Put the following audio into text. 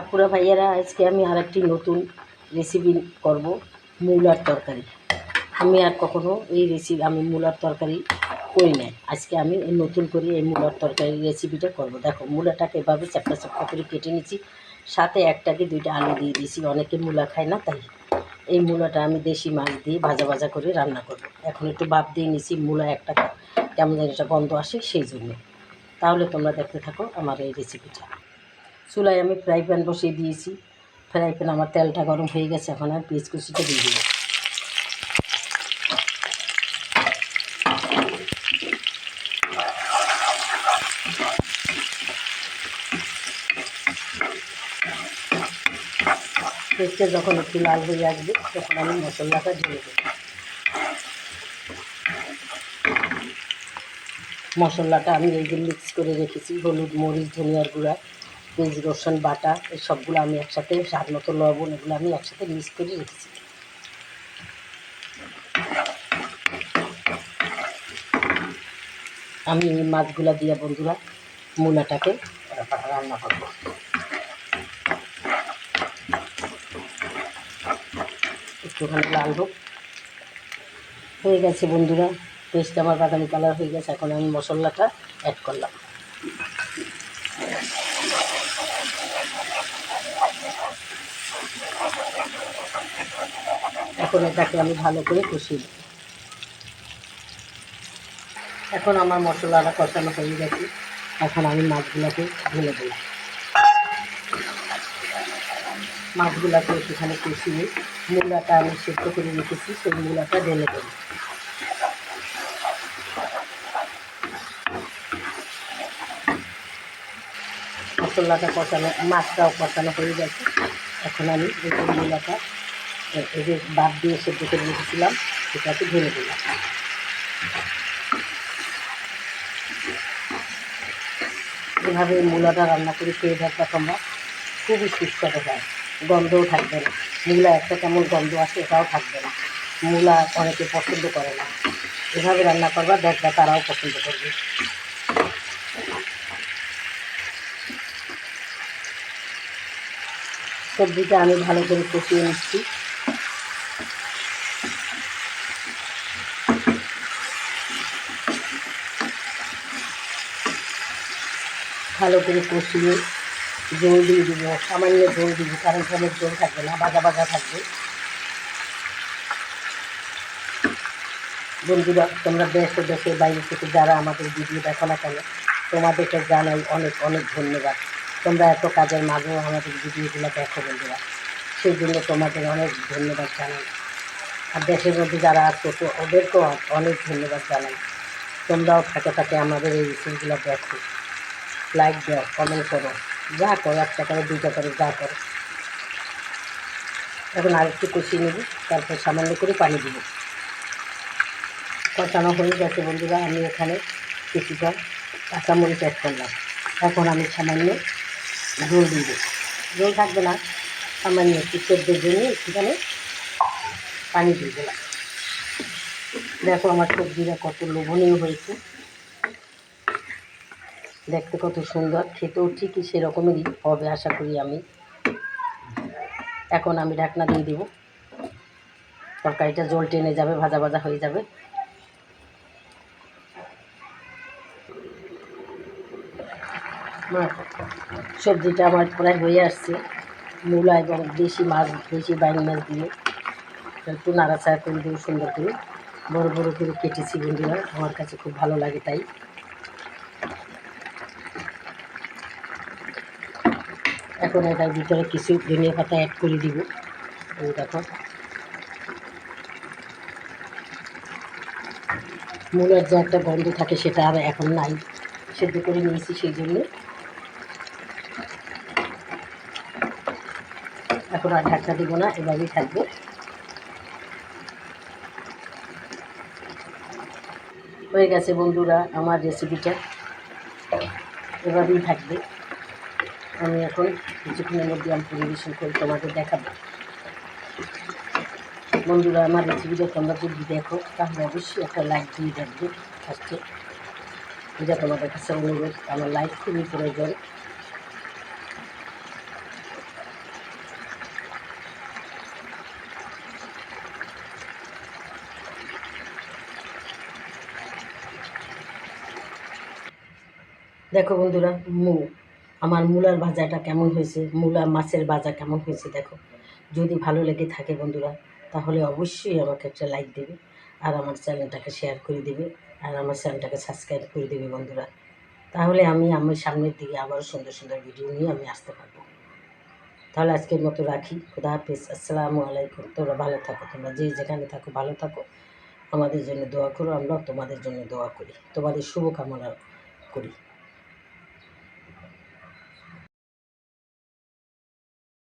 আপুরা ভাইয়ারা, আজকে আমি আর একটি নতুন রেসিপি করব, মূলার তরকারি। আমি আর কখনো এই রেসিপি আমি মূলার তরকারি করি নাই। আজকে আমি নতুন করে এই মূলার তরকারি রেসিপিটা করব। দেখো, মূলাটাকে এভাবে চাপটা চাপটা করে কেটে নিচ্ছি সাথে একটাকে দুইটা আলু দিয়ে দিয়েছি। অনেকে মূলা খায় না, তাই এই মূলাটা আমি দেশি মাছ দিয়ে ভাজা ভাজা করে রান্না করব। এখন একটু ভাপ দিয়ে নিছি মূলা একটা কেমন যেন একটা গন্ধ আসে সেই জন্য। তাহলে তোমরা দেখতে থাকো আমার এই রেসিপিটা চুলায় আমি ফ্রাই প্যান বসিয়ে দিয়েছি। ফ্রাই প্যান আমার তেলটা গরম হয়ে গেছে, এখন আর পেঁয়াজ কুচিটা দিয়ে দেবো পেঁয়াজটা যখন একটু লাল হয়ে আসবে, তখন আমি মশলাটা ঢেলে দেবো। মশলাটা আমি এই মিক্স করে রেখেছি, হলুদ, মরিচ, ধনিয়ার গুঁড়া। পেঁয়াজ রসুন, বাটা এই সবগুলো আমি একসাথে স্বাদ মতো লবণ এগুলো আমি একসাথে মিক্স করে রেখেছি। আমি এই মাছগুলা দিয়ে বন্ধুরা মূলাটাকে রান্না করব। একটুখানি লাল হোক। হয়ে গেছে বন্ধুরা, পেস্ট আমার বাদামি কালার হয়ে গেছে, এখন আমি মশলাটা অ্যাড করলাম। এখন এটাকে আমি ভালো করে দেব এখন আমার মশলাটা কষানো হয়ে গেছে। এখন আমি মাছগুলোকে ঢেলে দিলাম মাছগুলোকে সেখানে কষিয়ে মূলাটা আমি সেদ্ধ করে রেখেছি, সেই মূলাটা ঢেলে দেবো। মশলাটা কষানো, মাছটাও কষানো হয়ে গেছে। এখন আমি এই মূলাটা এই যে বাদ দিয়ে সেদ্ধ করে রেখেছিলাম, সেটাকে ঢেলে দিলাম। এভাবে মূলাটা রান্না করে খেয়ে দেখবা তোমরা, খুবই সুস্বাদু হয়। গন্ধও থাকবে না। মূলা একটা কেমন গন্ধ আছে এটাও থাকবে না। মূলা অনেকে পছন্দ করে না। এভাবে রান্না করবা, দেখবা তারাও পছন্দ করবে। সবজিটা আমি ভালো করে কষিয়ে নিচ্ছি। ভালো করে কষিয়ে জল দিয়ে দিব, সামান্য জল দিব, কারণ অনেক জল থাকবে না, বাজা বাজা থাকবে। বন্ধুরা, তোমরা দেশ দেশের বাইরে থেকে যারা আমাদের ভিডিও দেখো না কেন, তোমাদেরকে জানাই অনেক অনেক ধন্যবাদ। তোমরা এত কাজের মাঝেও আমাদের ভিডিওগুলো দেখো বন্ধুরা। সেই জন্য তোমাদের অনেক ধন্যবাদ জানাই। আর দেশের মধ্যে যারা আছো, তো ওদেরকেও অনেক ধন্যবাদ জানাই। তোমরাও থাকে থাকে আমাদের এই রেসিপিগুলো দেখো। লাইক দাও কমেন্ট করো, যা করো, একটা করে, দুইটা করে, যা করো। এখন আরেকটু কষিয়ে নেব, তারপর সামান্য করে পানি দিব। কষানো হয়ে গেছে বন্ধুরা, আমি এখানে কিছুটা কাঁচামরিচ অ্যাড করলাম। এখন আমি সামান্য জল দিব জল থাকবে না। সামান্য একটু সেদ্ধের জন্য একটুখানি পানি দিয়ে দিলাম। দেখো আমার সবজিটা কত লোভনীয় হয়েছে। দেখতে কত সুন্দর, খেতেও ঠিকই সেরকমেরই হবে আশা করি আমি। এখন আমি ঢাকনা দিয়ে দেব। তরকারিটা জল টেনে যাবে, ভাজা ভাজা হয়ে যাবে। সবজিটা আমার প্রায় হয়ে আসছে। মূলা এবং দেশি মাছ দেশি বাইন মাছ দিয়ে একটু নাড়াচাড়া করে দেবো সুন্দর করে। বড় বড় করে কেটেছি বন্ধুরা, আমার কাছে খুব ভালো লাগে তাই। এখন এটার ভিতরে কিছু ধনিয়া পাতা অ্যাড করে দিব। দেখো। মূলের যে একটা গন্ধ থাকে সেটা আর এখন নাই। সেদ্ধ করে নিয়েছি সেই জন্য। এখন আর ঢাকা দিব না, এভাবেই থাকবে। হয়ে গেছে বন্ধুরা আমার রেসিপিটা এভাবেই থাকবে। আমি এখন কিছুক্ষণের মধ্যে আমি পরিবেশন করে তোমাদের দেখাবো। বন্ধুরা, আমার রেসিপিটা তোমরা যদি দেখো, তাহলে অবশ্যই একটা লাইক দিয়ে দেখবে ফার্স্টে এটা তোমাদের কাছে অনুরোধ, আমার লাইক খুবই প্রয়োজন। দেখো বন্ধুরা মু আমার মূলার ভাজাটা কেমন হয়েছে? মূলা মাছের ভাজা কেমন হয়েছে দেখো। যদি ভালো লেগে থাকে বন্ধুরা, তাহলে অবশ্যই আমাকে একটা লাইক দেবে আর আমার চ্যানেলটাকে শেয়ার করে দেবে আর আমার চ্যানেলটাকে সাবস্ক্রাইব করে দেবে বন্ধুরা। তাহলে আমি আমার সামনের দিকে আবারও সুন্দর সুন্দর ভিডিও নিয়ে আমি আসতে পারব। তাহলে আজকের মতো রাখি। খুদা হাফিজ। আসসালামু আলাইকুম। তোমরা ভালো থাকো, তোমরা যে যেখানে থাকো ভালো থাকো। আমাদের জন্য দোয়া করো, আমরাও তোমাদের জন্য দোয়া করি। তোমাদের শুভকামনা করি।